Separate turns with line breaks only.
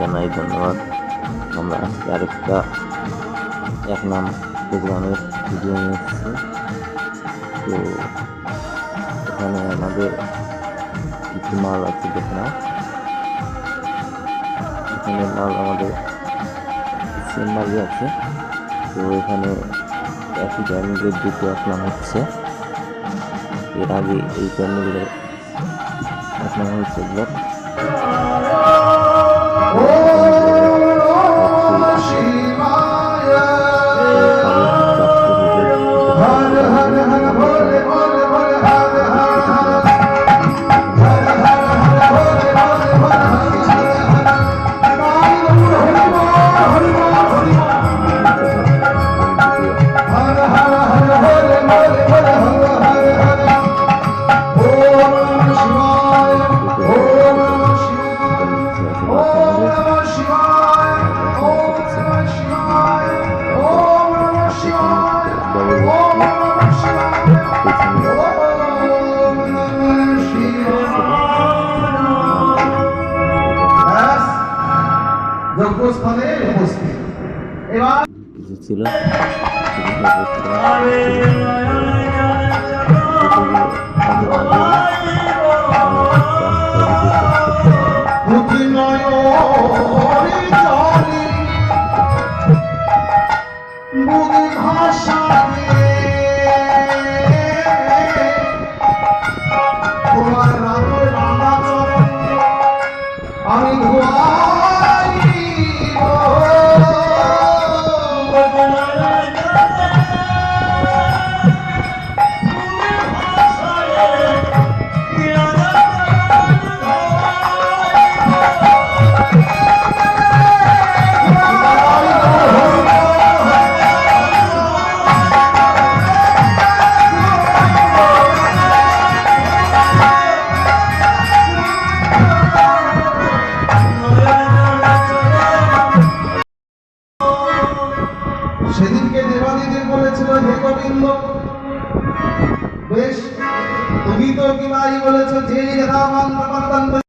জানাই, ধন্যবাদ। আমরা আজকে আরেকটা এক নাম প্রোগ্রামের ভিডিও নিয়ে এসেছি তো এখানে আমাদের কিছু মাল আছে দেখনা এখানে মাল আমাদের সিম্বারি আছে। তো এখানে একই প্যান্ডেলের দুটো এক নাম হচ্ছে। এর আগে এই প্যান্ডেলের এক নাম হচ্ছে
যজ্ঞস্থানে উপস্থিত। এবার
ছিল। সেগুলো দেখতে
সেদিনকে দেবাদিদেব বলেছিল হে গোবিন্দ বেশ তুমি তো কি ভাই বলেছ যে রামান রামান